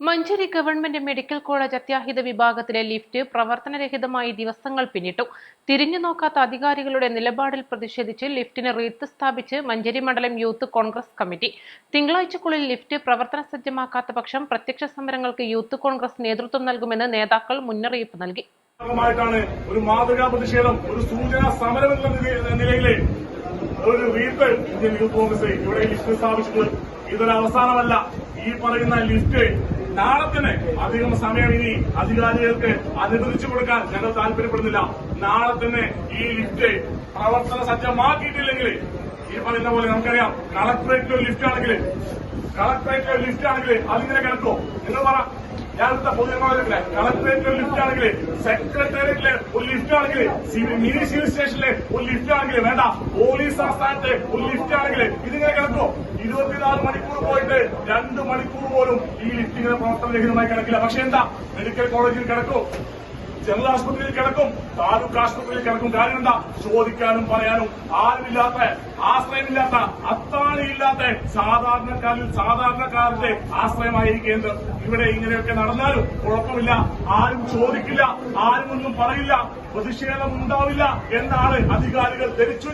Manjeri government medical college അത്യാഹിത വിഭാഗത്തിലെ lift പ്രവർത്തനരഹിതമായി ദിവസങ്ങൾ പിന്നിട്ടു. തിരിഞ്ഞു നോക്കാത്ത അധികാരികളുടെ നിലപാടിൽ പ്രതിഷേധിച്ച് ലിഫ്റ്റിന് റീത്ത് സ്ഥാപിച്ച് മഞ്ചേരി മണ്ഡലം യൂത്ത് കോൺഗ്രസ് കമ്മിറ്റി. തിങ്കളാഴ്ചക്കുള്ളിൽ ലിഫ്റ്റ് പ്രവർത്തന സജ്ജമാക്കാത്ത പക്ഷം പ്രത്യക്ഷ സമരങ്ങൾക്ക് യൂത്ത് കോൺഗ്രസ് നേതൃത്വം നൽകുമെന്ന് നേതാക്കൾ മുന്നറിയിപ്പ് നൽകി. ഒരു മാതൃകാ പ്രതിഷേധം ഒരു സൂചനാ സമരം എന്ന നില- നിലയിലെ ഒരു വീട്ട് ഇന്ത്യൻ യൂത്ത് കോൺഗ്രസ് ഇവിടെ ലിസ്റ്റ് സ്ഥാപിച്ചിട്ടുള്ളത്. ഇതൊരു അവസാനമല്ല. ഈ പറയുന്ന ലിസ്റ്റ് നാളെ തന്നെ അധികം സമയം ഇനി അധികാരികൾക്ക് അനുവദിച്ചു കൊടുക്കാൻ ഞങ്ങൾ താല്പര്യപ്പെടുന്നില്ല. നാളെ തന്നെ ഈ ലിഫ്റ്റ് പ്രവർത്തന സജ്ജമാക്കിയിട്ടില്ലെങ്കിൽ ഈ പറയുന്ന പോലെ നമുക്കറിയാം കളക്ടറേറ്റ് ലിഫ്റ്റ് ആണെങ്കിൽ കളക്ടറേറ്റിലോ ലിഫ്റ്റ് ആണെങ്കിൽ അതിങ്ങനെ കിടക്കോ. നിങ്ങൾ പറ ഞാൻ പൊതുജനങ്ങളെ കളക്ടറേറ്റിലെ ലിസ്റ്റ് ആണെങ്കിൽ സെക്രട്ടേറിയറ്റിലെ ഒരു ലിസ്റ്റ് ആണെങ്കിൽ മിനി സിവിൽ സ്റ്റേഷനിലെ ഒരു ലിസ്റ്റ് ആണെങ്കിൽ വേണ്ട പോലീസ് ആസ്ഥാനത്തെ ഒരു ലിസ്റ്റ് ആണെങ്കിൽ ഇതിങ്ങനെ കിടക്കോ ഇരുപത്തിനാല് മണിക്കൂർ പോയിട്ട് രണ്ട് മണിക്കൂർ പോലും ഈ ലിഫ്റ്റ് ഇങ്ങനെ പ്രവർത്തനരഹിതമായി കിടക്കില്ല. പക്ഷെ എന്താ? മെഡിക്കൽ കോളേജിൽ കിടക്കും ജനറൽ ആശുപത്രിയിൽ കിടക്കും താലൂക്ക് ആശുപത്രിയിൽ കിടക്കും. കാര്യം എന്താ? ചോദിക്കാനും പറയാനും ആരുമില്ലാത്ത ആശ്രയമില്ലാത്ത അത്താണിയില്ലാത്ത സാധാരണക്കാരിൽ സാധാരണക്കാരുടെ ആശ്രയമായ കേന്ദ്രം ഇവിടെ ഇങ്ങനെയൊക്കെ നടന്നാലും കുഴപ്പമില്ല. ആരും ചോദിക്കില്ല ആരും ഒന്നും പറയില്ല പ്രതിഷേധം ഉണ്ടാവില്ല എന്നാണ് അധികാരികൾ ധരിച്ചു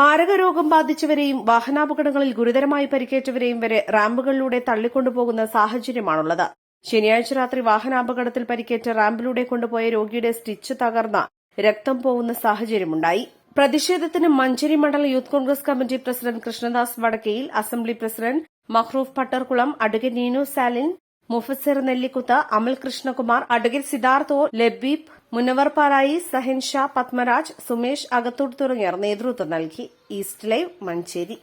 മാരക രോഗം ബാധിച്ചവരെയും വാഹനാപകടങ്ങളിൽ ഗുരുതരമായി പരിക്കേറ്റവരെയും വരെ റാമ്പുകളിലൂടെ തള്ളിക്കൊണ്ടുപോകുന്ന സാഹചര്യമാണുള്ളത്. ശനിയാഴ്ച രാത്രി വാഹനാപകടത്തിൽ പരിക്കേറ്റ റാമ്പിലൂടെ കൊണ്ടുപോയ രോഗിയുടെ സ്റ്റിച്ച് തകർന്ന രക്തം പോകുന്ന സാഹചര്യമുണ്ടായി. പ്രതിഷേധത്തിന് മഞ്ചേരി മണ്ഡല youth Congress committee president Krishnadas Vadakkayil assembly president Mahroof Pattarkulam advocate Neenu Salin Mufasir Nellikuth Amal Krishnakumar advocate സിദ്ധാർത്ഥോ Labeeb Munavar Parayi Sahan Shah Padmaraj Sumesh Akathoor തുടങ്ങിയവർ നേതൃത്വം നൽകി. East live Manjeri.